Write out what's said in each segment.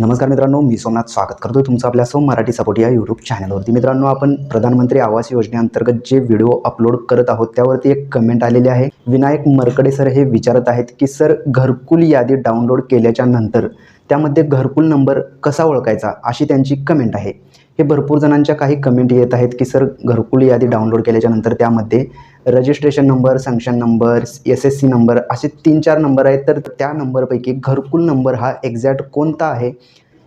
नमस्कार मित्रांनो मी सोमनाथ स्वागत करतो तुमचं आपल्या सोम मराठी सपोर्ट या यूट्यूब चॅनलवरती मित्रांनो आपण प्रधानमंत्री आवास योजनेअंतर्गत जे व्हिडिओ अपलोड करत आहोत त्यावरती एक कमेंट आलेली आहे. विनायक मरकडे सर हे विचारत आहेत की सर घरकुल यादी डाउनलोड केल्याच्यानंतर त्यामध्ये घरकुल नंबर कसा ओळखायचा अशी त्यांची कमेंट आहे. हे भरपूर जणांच्या काही कमेंट येत आहेत की सर घरकुल यादी डाउनलोड केल्याच्यानंतर त्यामध्ये registration number sanction number S S C number असे तीन चार नंबर आहेत. तर त्या नंबरपैकी घरकुल नंबर हा एक्झॅक्ट कोणता आहे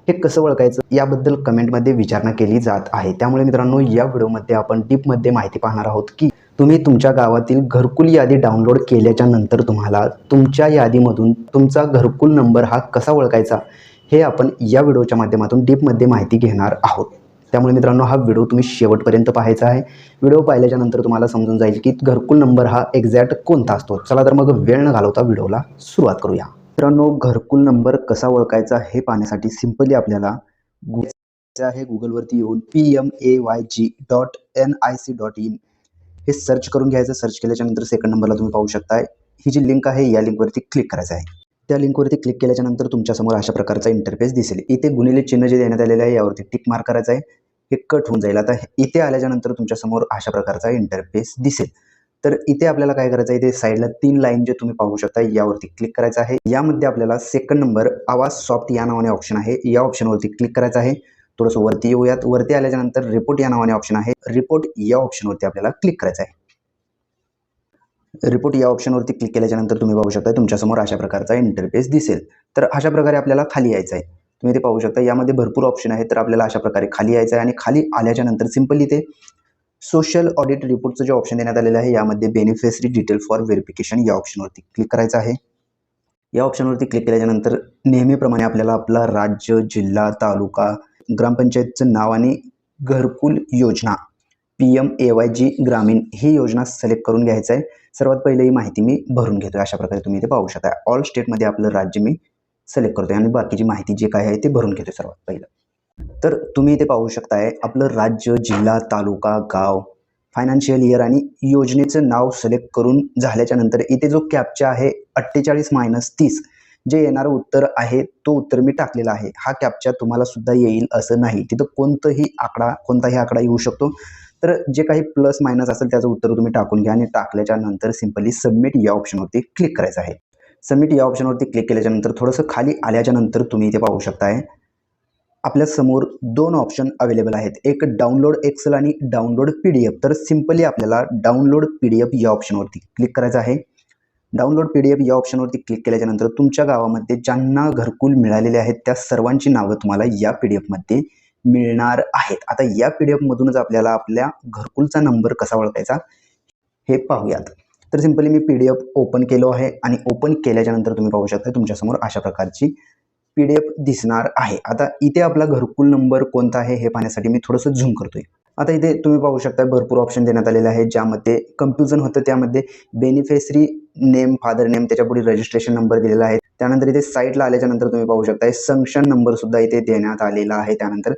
हे कसं ओळखायचं याबद्दल कमेंटमध्ये विचारणा केली जात आहे. त्यामुळे मित्रांनो या व्हिडिओमध्ये आपण डीपमध्ये माहिती पाहणार आहोत की तुम्ही तुमच्या गावातील घरकुल यादी डाउनलोड केल्याच्यानंतर तुम्हाला तुमच्या यादीमधून तुमचा घरकुल नंबर हा कसा ओळखायचा हे आपण या व्हिडिओच्या माध्यमातून डीपमध्ये माहिती घेणार आहोत. त्यामुळे मित्रांनो हा व्हिडिओ तुम्ही शेवटपर्यंत पाहायचा आहे. व्हिडिओ पाहिल्याच्या नंतर तुम्हाला समजून जाईल की घरकुल नंबर हा एक्झॅक्ट कोणता असतो. चला तर मग वेळ न घालवता व्हिडिओला सुरुवात करूया. मित्रांनो घरकुल नंबर कसा ओळखायचा हे पाहण्यासाठी सिम्पली आपल्याला आहे गुगलवरती येऊन P M A Y G dot N I C dot in हे सर्च करून घ्यायचं. सर्च केल्याच्यानंतर सेकंड नंबरला तुम्ही पाहू शकताय. ही जी लिंक आहे या लिंकवरती क्लिक करायचं आहे. त्या लिंकवरती क्लिक केल्याच्यानंतर तुमच्यासमोर अशा प्रकारचा इंटरफेस दिसेल. इथे गुणिले चिन्ह जे देण्यात आलेले आहे यावरती टिक मार्क करायचं आहे. हे कट होऊन जाईल. आता इथे आल्याच्यानंतर तुमच्यासमोर अशा प्रकारचा इंटरफेस दिसेल. तर इथे आपल्याला काय करायचं आहे इथे साईडला तीन लाईन जे तुम्ही पाहू शकता यावरती क्लिक करायचं आहे. यामध्ये आपल्याला सेकंड नंबर आवाज सॉफ्ट या नावाने ऑप्शन आहे. या ऑप्शनवरती क्लिक करायचं आहे. थोडंसं वरती येऊयात. वरती आल्याच्यानंतर रिपोर्ट या नावाने ऑप्शन आहे. रिपोर्ट या ऑप्शनवरती आपल्याला क्लिक करायचं आहे. रिपोर्ट या ऑप्शनवरती क्लिक केल्याच्यानंतर तुम्ही पाहू शकता तुमच्यासमोर अशा प्रकारचा इंटरफेस दिसेल. तर अशा प्रकारे आपल्याला खाली यायचं आहे. तुम्ही ते पाहू शकता यामध्ये भरपूर ऑप्शन आहेत तर आपल्याला अशा प्रकारे खाली यायचं आहे आणि खाली आल्याच्यानंतर सिम्पली ते सोशल ऑडिट रिपोर्टचं जे ऑप्शन देण्यात आलेलं आहे यामध्ये बेनिफिशरी डिटेल फॉर व्हेरिफिकेशन या ऑप्शनवरती क्लिक करायचं आहे. या ऑप्शनवरती क्लिक केल्याच्यानंतर नेहमीप्रमाणे आपल्याला आपला राज्य जिल्हा तालुका ग्रामपंचायतचं नाव आणि घरकुल योजना. P M A Y G ग्रामीण ही योजना सिलेक्ट करून घ्यायचं आहे. सर्वात पहिले ही माहिती मी भरून घेतो अशा प्रकारे तुम्ही इथे पाहू शकता. ऑल स्टेटमध्ये आपलं राज्य मी सिलेक्ट करतोय आणि बाकीची माहिती जे काय आहे ते भरून घेतो सर्वात पहिलं. तर तुम्ही इथे पाहू शकताय आपलं राज्य जिल्हा तालुका गाव फायनान्शियल इयर आणि योजनेचं नाव सिलेक्ट करून झाल्याच्यानंतर इथे जो कॅपचा आहे अठ्ठेचाळीस मायनस तीस जे येणारं उत्तर आहे तो उत्तर मी टाकलेला आहे. हा कॅप्चर तुम्हाला सुद्धा येईल असं नाही. तिथं कोणतंही आकडा कोणताही आकडा येऊ शकतो. तर जे काही प्लस मायनस असेल त्याचं उत्तर तुम्ही टाकून घ्या आणि टाकल्याच्या नंतर सिम्पली सबमिट या ऑप्शनवरती क्लिक करायचं आहे. सबमिट या ऑप्शनवरती क्लिक केल्याच्यानंतर थोडंसं खाली आल्याच्यानंतर तुम्ही इथे पाहू शकताय. आपल्यासमोर दोन ऑप्शन अवेलेबल आहेत. एक डाउनलोड एक्सेल आणि डाउनलोड पी डी एफ तर सिम्पली आपल्याला डाउनलोड पी डी एफ या ऑप्शनवरती क्लिक करायचं आहे. डाउनलोड पी डी एफ या ऑप्शनवरती क्लिक केल्याच्यानंतर तुमच्या गावामध्ये ज्यांना घरकुल मिळालेले आहेत त्या सर्वांची नावं तुम्हाला या पी डी एफमध्ये मिळणार आहेत. आता या पी डी एफमधूनच आपल्याला आपल्या घरकुलचा नंबर कसा ओळखायचा हे पाहूयात. तर सिम्पली मी पी डी एफ ओपन केलो आहे आणि ओपन केल्याच्यानंतर तुम्ही पाहू शकता तुमच्यासमोर अशा प्रकारची पी डी एफ दिसणार आहे. आता इथे आपला घरकुल नंबर कोणता आहे हे पाहण्यासाठी मी थोडंसं झूम करतोय. आता इथे तुम्ही पाहू शकता भरपूर ऑप्शन देण्यात आलेले आहेत ज्यामध्ये कन्फ्युजन होतं त्यामध्ये बेनिफिशरी नेम फादर नेम त्याच्या पुढे रजिस्ट्रेशन नंबर दिलेला आहे. त्यानंतर इथे साईटला आल्याच्यानंतर तुम्ही पाहू शकता संक्शन नंबर सुद्धा इथे देण्यात आलेला आहे. त्यानंतर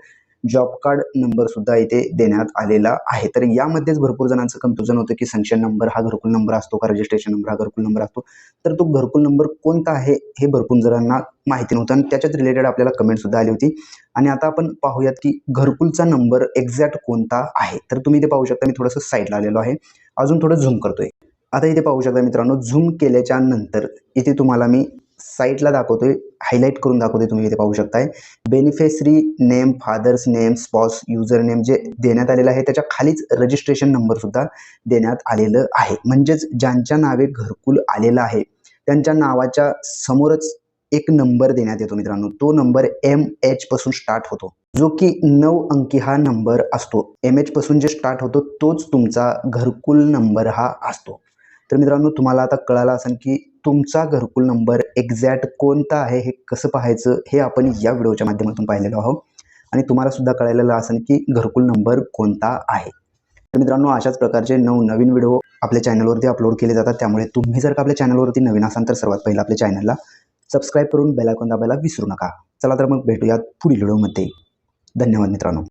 जॉब कार्ड नंबर सुद्धा इथे देण्यात आलेला आहे. तर यामध्येच भरपूर जणांचं कन्फ्युजन होतं की संशय नंबर हा घरकुल नंबर असतो का रजिस्ट्रेशन नंबर हा घरकुल नंबर असतो? तर तो घरकुल नंबर कोणता आहे हे भरपूर जणांना माहिती नव्हतं आणि त्याच्यात रिलेटेड आपल्याला कमेंट सुद्धा आली होती. आणि आता आपण पाहूयात की घरकुलचा नंबर एक्झॅक्ट कोणता आहे? तर तुम्ही इथे पाहू शकता मी थोडंसं साईडला आलेलो आहे. अजून थोडं झूम करतोय. आता इथे पाहू शकता मित्रांनो झूम केल्याच्यानंतर इथे तुम्हाला मी साईटला दाखवतोय हायलाईट करून दाखवतोय तुम्ही इथे पाहू शकताय. Beneficiary name father's name spouse user name जे देण्यात आलेलं आहे त्याच्या खालीच रजिस्ट्रेशन नंबर सुद्धा देण्यात आलेलं आहे. म्हणजेच ज्यांच्या नावे घरकुल आलेलं आहे त्यांच्या नावाच्या समोरच एक नंबर देण्यात येतो मित्रांनो. तो नंबर एम एच पासून स्टार्ट होतो. जो की नऊ अंकी हा नंबर असतो. एम एच पासून जे स्टार्ट होतो तोच तुमचा घरकुल नंबर हा असतो. तर मित्रांनो तुम्हाला आता कळालं असेल की तुमचा घरकुल नंबर एक्झॅक्ट कोणता आहे हे कसं पाहायचं हे आपण या व्हिडिओच्या माध्यमातून पाहिलेलो आहोत. आणि तुम्हाला सुद्धा कळालेलं असेल की घरकुल नंबर कोणता आहे. तर मित्रांनो अशाच प्रकारचे नऊ नवीन व्हिडिओ आपल्या चॅनलवरती अपलोड केले जातात. त्यामुळे तुम्ही जर का आपल्या चॅनलवरती नवीन असाल तर सर्वात पहिलं आपल्या चॅनलला सबस्क्राईब करून बेलायकॉन दाबायला विसरू नका. चला तर मग भेटूयात पुढील व्हिडिओमध्ये. धन्यवाद मित्रांनो.